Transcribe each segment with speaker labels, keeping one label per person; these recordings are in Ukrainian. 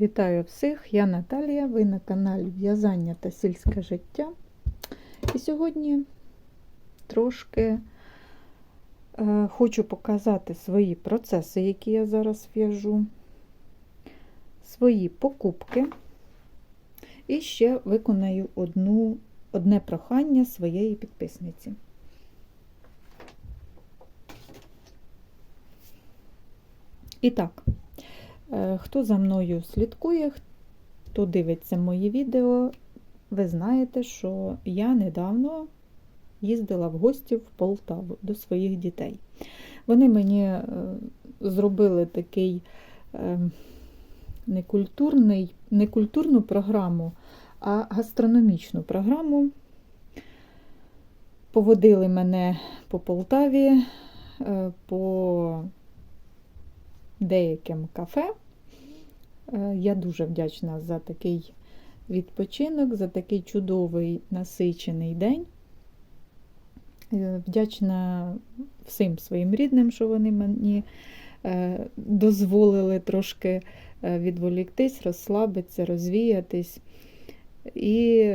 Speaker 1: Вітаю всіх! Я Наталія, ви на каналі В'язання та сільське життя. І сьогодні трошки е, хочу показати свої процеси, які я зараз в'яжу, свої покупки. І ще виконаю одну, одне прохання своєї підписниці. І так. Е, Хто за мною слідкує, хто дивиться мої відео, ви знаєте, що я недавно їздила в гості в Полтаву до своїх дітей. Вони мені е, зробили такий е, некультурний, не культурну програму, а гастрономічну програму. Поводили мене по Полтаві, по деяким кафе. Я дуже вдячна за такий відпочинок, за такий чудовий насичений день. Вдячна всім своїм рідним, що вони мені дозволили трошки відволіктись, розслабитися, розвіятись. І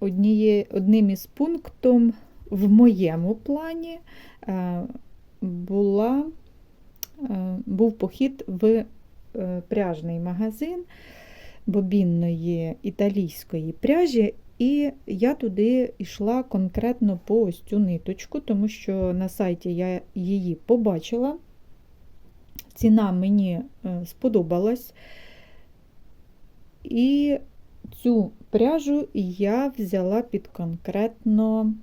Speaker 1: одніє, одним із пунктів в моєму плані була був похід в пряжний магазин бобінної італійської пряжі, і я туди йшла конкретно по ось цю ниточку, тому що на сайті я її побачила. Ціна мені сподобалась. І цю пряжу я взяла під конкретно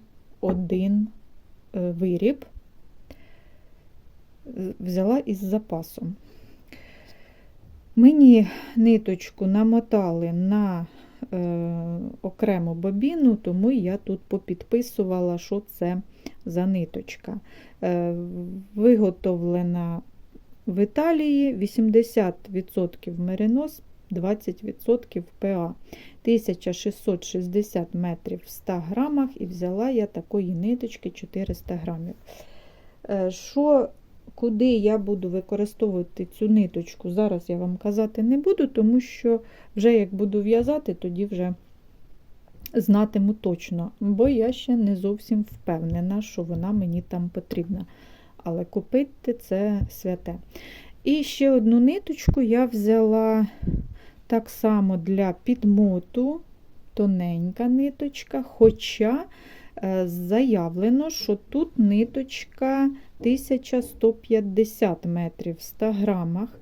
Speaker 1: один виріб взяла із запасом. Мені ниточку намотали на е, окрему бобіну, тому я тут попідписувала, що це за ниточка. Е, Виготовлена в Італії 80% меринос, 20% ПА. 1660 метрів в 100 грамах, і взяла я такої ниточки 400 грамів. Е, що Куди я буду використовувати цю ниточку, зараз я вам казати не буду, тому що вже як буду в'язати, тоді вже знатиму точно, бо я ще не зовсім впевнена, що вона мені там потрібна. Але купити це святе. І ще одну ниточку я взяла так само для підмоту, тоненька ниточка, хоча заявлено, що тут ниточка 1150 метрів в 100 грамах.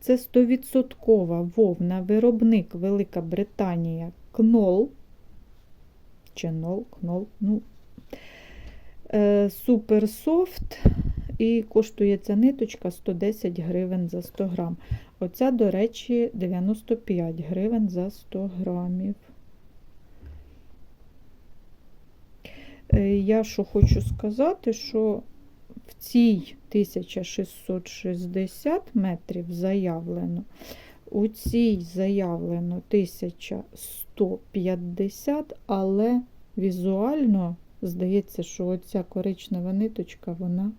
Speaker 1: Це 100% вовна, виробник Велика Британія Кнол. Чи нол, кнол, ну, Супер софт. І коштує ця ниточка 110 гривень за 100 грам. Оця, до речі, 95 гривень за 100 грамів. Е, я що хочу сказати, що в цій 1660 метрів заявлено, у цій заявлено 1150, але візуально здається, що оця коричнева ниточка, вона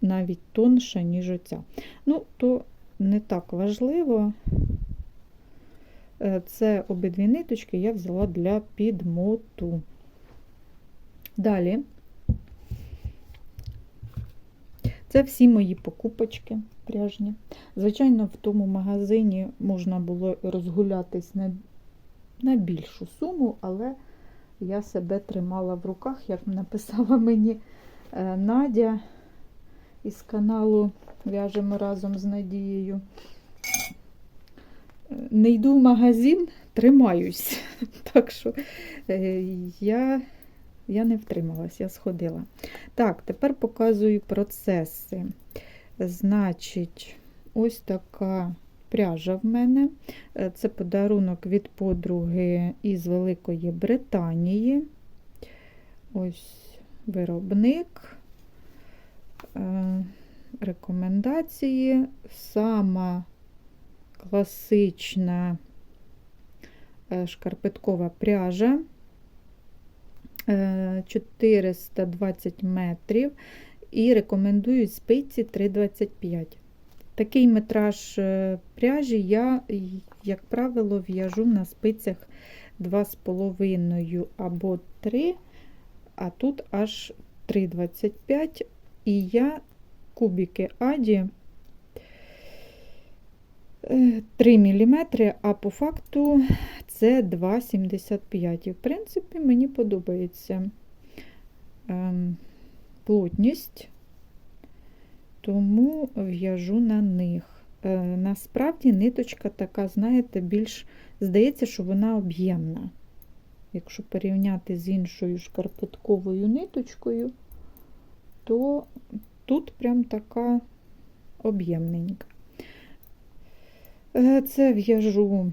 Speaker 1: навіть тонша, ніж оця. Ну, то не так важливо. Е, це обидві ниточки я взяла для підмоту. Далі Це всі мої покупочки пряжні. Звичайно, в тому магазині можна було розгулятись на, на більшу суму, але я себе тримала в руках, як написала мені е, Надя із каналу В'яжемо разом з Надією. Не йду в магазин, тримаюсь. Так що е, я я не втрималась, я сходила. Так, тепер показую процеси. Значить, ось така пряжа в мене. Е, це подарунок від подруги із Великої Британії. Ось виробник. Е, рекомендації. Сама класична е, шкарпеткова пряжа. 420 метрів і рекомендують спиці 3,25. Такий метраж е, пряжі я, як правило, в'яжу на спицях 2,5 або 3, а тут аж 3,25. І я кубики Аді е, 3 мм, а по факту це 2,75. І, в принципі, мені подобається ем, плотність, тому в'яжу на них. Е, Насправді ниточка така, знаєте, більш здається, що вона об'ємна. Якщо порівняти з іншою шкарпетковою ниточкою, то тут прям така об'ємненька. Е, Це в'яжу,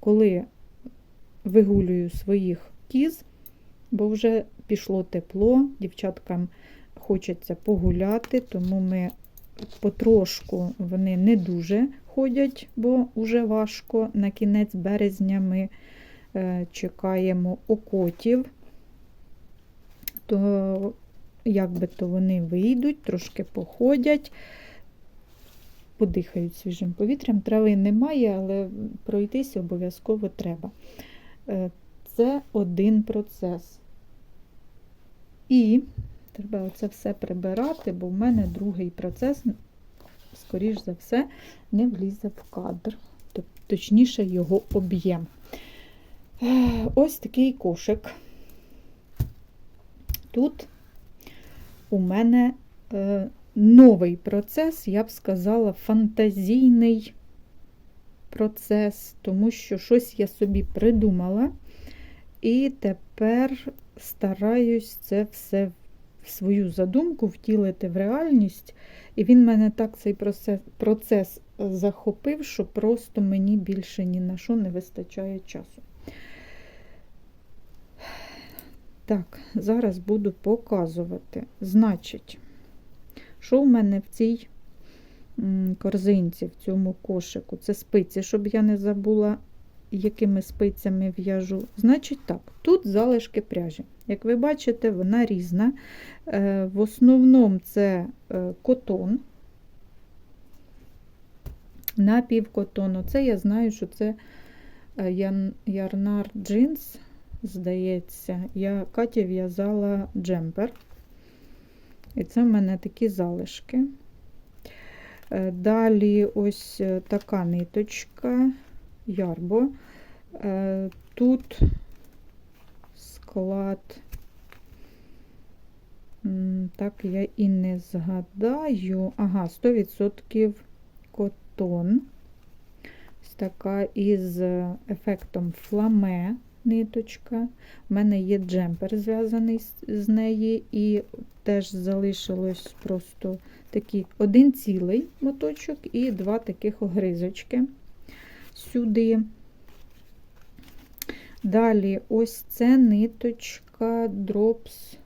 Speaker 1: коли вигулюю своїх кіз, бо вже пішло тепло, дівчаткам хочеться погуляти, тому ми потрошку вони не дуже ходять, бо вже важко. На кінець березня ми е, чекаємо окотів, то як би то вони вийдуть, трошки походять, подихають свіжим повітрям. Трави немає, але пройтись обов'язково треба. Е, Це один процес. І треба оце все прибирати, бо в мене другий процес, скоріш за все, не влізе в кадр, точніше, його об'єм. Е, Ось такий кошик. Тут у мене е, новий процес, я б сказала, фантазійний процес, тому що щось я собі придумала, і тепер стараюсь це все в свою задумку втілити в реальність. І він мене так цей процес, процес захопив, що просто мені більше ні на що не вистачає часу. Так, зараз буду показувати. Значить, що в мене в цій корзинці, в цьому кошику? Це спиці, щоб я не забула, якими спицями в'яжу. Значить так, тут залишки пряжі. Як ви бачите, вона різна. Е, В основному це е, котон, напівкотон. Це я знаю, що це е, ярнар джинс, здається. Я Каті в'язала джемпер. І це в мене такі залишки. Е, Далі ось е, така ниточка ярбо. Е, Тут склад, так я і не згадаю. Ага, 100% котон. Ось така із ефектом фламе ниточка. У мене є джемпер зв'язаний з- неї, і теж залишилось просто такий один цілий моточок і два таких огризочки сюди. Далі ось це ниточка Drops.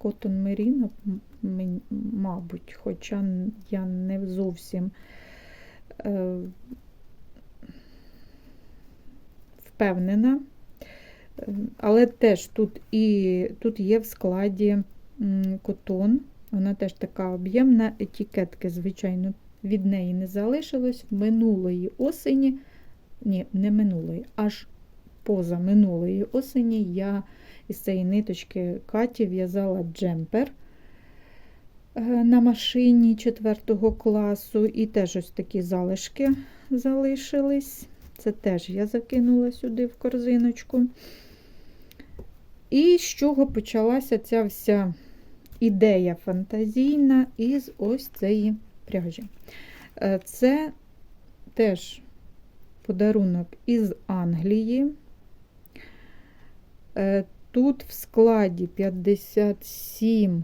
Speaker 1: Cotton Merino, мабуть, хоча я не зовсім впевнена. Е, Але теж тут і тут є в складі котон, вона теж така об'ємна, етикетки, звичайно, від неї не залишилось. Минулої осені, ні, не минулої, аж поза минулої осені я із цієї ниточки Каті в'язала джемпер на машині 4 класу, і теж ось такі залишки залишились. Це теж я закинула сюди в корзиночку. І з чого почалася ця вся ідея фантазійна із ось цієї пряжі. Е, Це теж подарунок із Англії. Е, Тут в складі 57%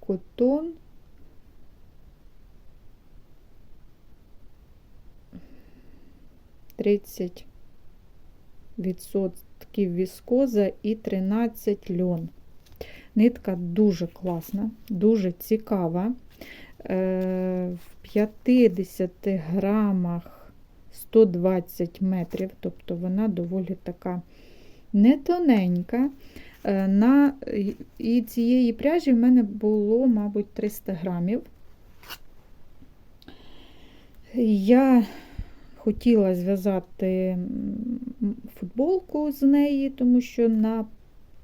Speaker 1: котон. Тридцять відсотків віскоза і 13 льон. Нитка дуже класна, дуже цікава. Е, В 50 грамах 120 метрів, тобто вона доволі така не тоненька. Е, На, і цієї пряжі в мене було, мабуть, 300 грамів. Я хотіла зв'язати футболку з неї, тому що на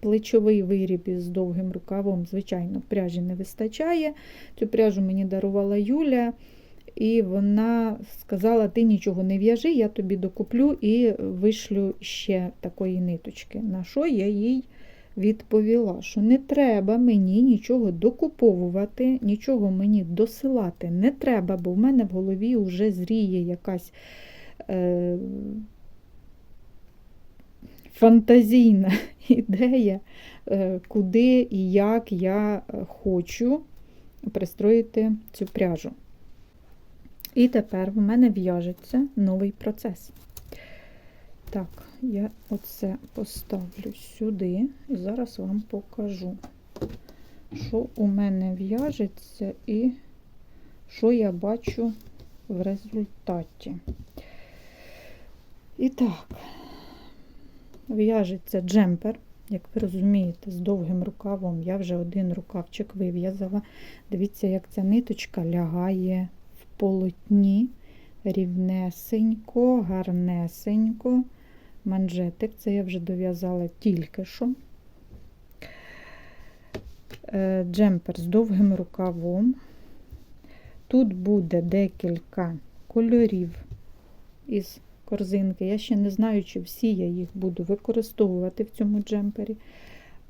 Speaker 1: плечовий виріб із довгим рукавом, звичайно, пряжі не вистачає. Цю пряжу мені дарувала Юля, і вона сказала: ти нічого не в'яжи, я тобі докуплю і вишлю ще такої ниточки. На що я їй відповіла, що не треба мені нічого докуповувати, нічого мені досилати не треба, бо в мене в голові вже зріє якась е, фантазійна ідея, е, куди і як я е, хочу пристроїти цю пряжу. І тепер в мене в'яжеться новий процес. Так, я оце поставлю сюди і зараз вам покажу, що у мене в'яжеться і що я бачу в результаті. І так, в'яжеться джемпер. Як ви розумієте, з довгим рукавом я вже один рукавчик вив'язала. Дивіться, як ця ниточка лягає в полотні рівнесенько, гарнесенько. Манжетик, це я вже дов'язала тільки що. Е, Джемпер з довгим рукавом. Тут буде декілька кольорів із корзинки. Я ще не знаю, чи всі я їх буду використовувати в цьому джемпері.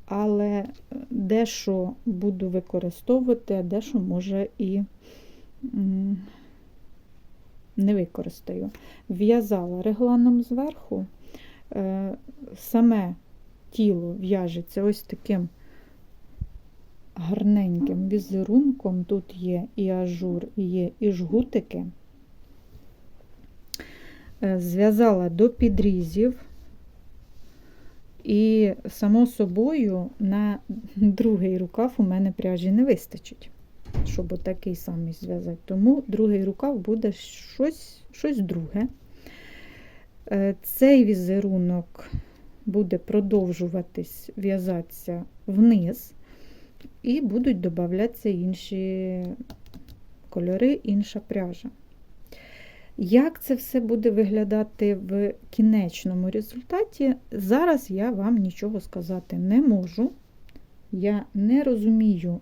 Speaker 1: Але дещо буду використовувати, а дещо може і не використаю. В'язала регланом зверху, саме тіло в'яжеться ось таким гарненьким візерунком. Тут є і ажур, і є і жгутики. Е, зв'язала до підрізів, і, само собою, на другий рукав у мене пряжі не вистачить, щоб такий самий зв'язати. Тому другий рукав буде щось, щось друге. Е, Цей візерунок буде продовжуватись в'язатися вниз, і будуть додатися інші кольори, інша пряжа. Як це все буде виглядати в кінечному результаті, зараз я вам нічого сказати не можу. Я не розумію,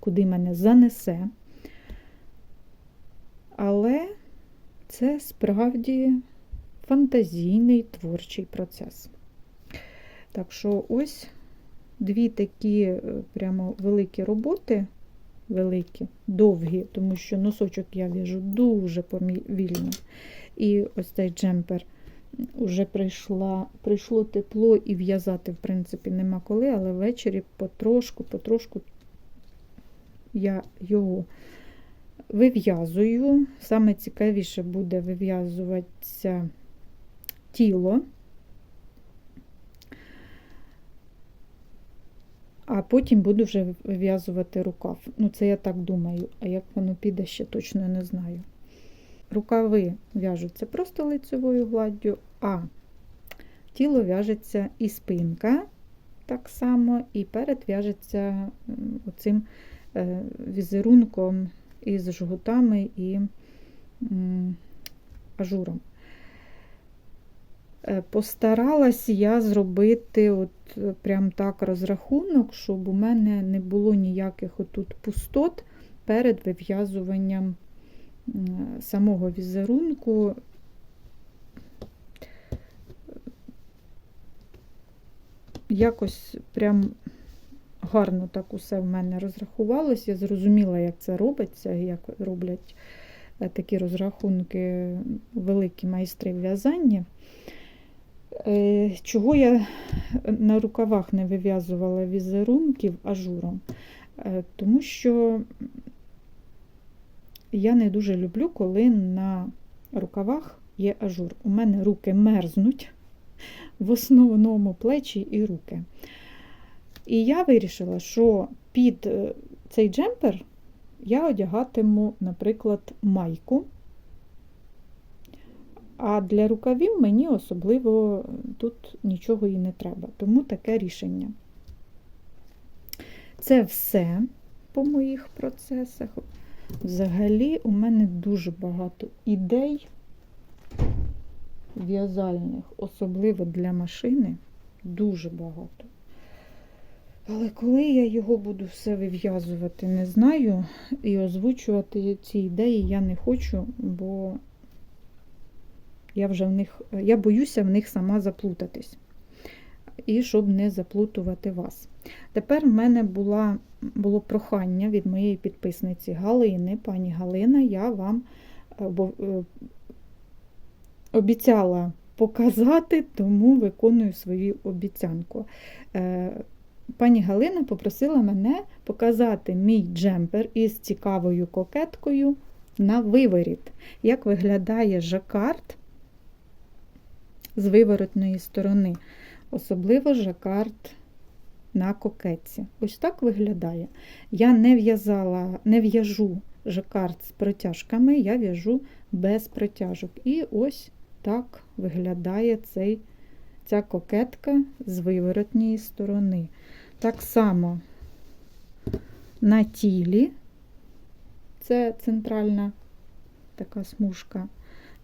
Speaker 1: куди мене занесе. Але це справді фантазійний творчий процес. Так що, ось дві такі е, прямо великі роботи великі, довгі, тому що носочок я в'яжу дуже повільно. І ось цей джемпер вже прийшла, прийшло тепло і в'язати, в принципі, нема коли, але ввечері потрошку, потрошку я його вив'язую. Саме цікавіше буде вив'язуватися тіло. а потім буду вже вив'язувати рукав. Ну, це я так думаю, а як воно піде, ще точно не знаю. Рукави в'яжуться просто лицевою гладдю, а тіло в'яжеться і спинка так само, і перед в'яжеться оцим е, візерунком із жгутами і ажуром. Е, постаралась я зробити от е, прям так розрахунок, щоб у мене не було ніяких отут пустот перед вив'язуванням самого візерунку. Якось прям гарно так усе в мене розрахувалось. Я зрозуміла, як це робиться, як роблять е, такі розрахунки великі майстри в'язання. Е, чого я на рукавах не вив'язувала візерунків ажуром? Е, тому що я не дуже люблю, коли на рукавах є ажур. У мене руки мерзнуть, в основному плечі і руки. І я вирішила, що під е, цей джемпер я одягатиму, наприклад, майку А для рукавів мені особливо тут нічого і не треба. Тому таке рішення. Це все по моїх процесах. Взагалі, у мене дуже багато ідей в'язальних, особливо для машини. Дуже багато. Але коли я його буду все вив'язувати, не знаю. І озвучувати ці ідеї я не хочу, бо я вже в них, я боюся в них сама заплутатись. І щоб не заплутувати вас. Тепер в мене була, було прохання від моєї підписниці Галини. Пані Галина, я вам е, е, обіцяла показати, тому виконую свою обіцянку. Е, Пані Галина попросила мене показати мій джемпер із цікавою кокеткою на виворіт. Як виглядає жакард з виворотної сторони. Особливо жакард на кокетці. Ось так виглядає. Я не в'язала, не в'яжу жакард з протяжками, я в'яжу без протяжок. І ось так виглядає цей, ця кокетка з виворотньої сторони. Так само на тілі, це центральна така смужка,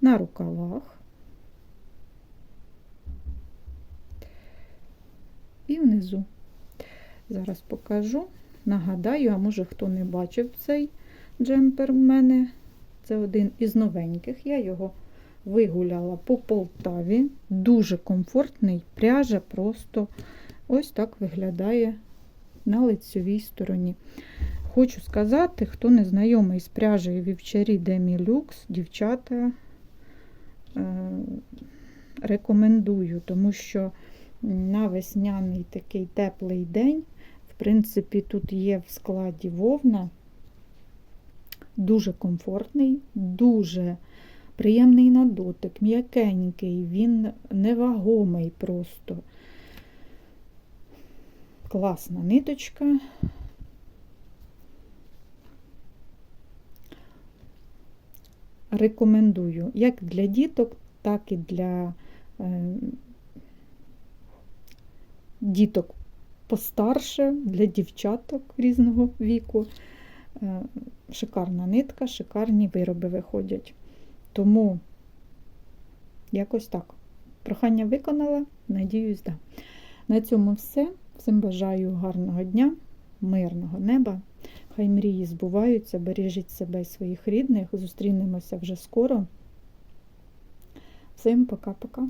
Speaker 1: на рукавах. І внизу. Зараз покажу. Нагадаю, а може хто не бачив цей джемпер в мене. Це один із новеньких. Я його вигуляла по Полтаві. Дуже комфортний, пряжа просто ось так виглядає на лицевій стороні. Хочу сказати, хто не знайомий з пряжею вівчарі Демілюкс, дівчата е, рекомендую, тому що на весняний такий теплий день, в принципі, тут є в складі вовна, дуже комфортний, дуже приємний на дотик, м'якенький, він невагомий просто. Класна ниточка. Рекомендую як для діток, так і для е, діток постарше, для дівчаток різного віку. Е, Шикарна нитка, шикарні вироби виходять. Тому якось так. Прохання виконала, надіюсь, да. На цьому все. Всім бажаю гарного дня, мирного неба. Хай мрії збуваються, бережіть себе і своїх рідних. Зустрінемося вже скоро. Всім пока-пока.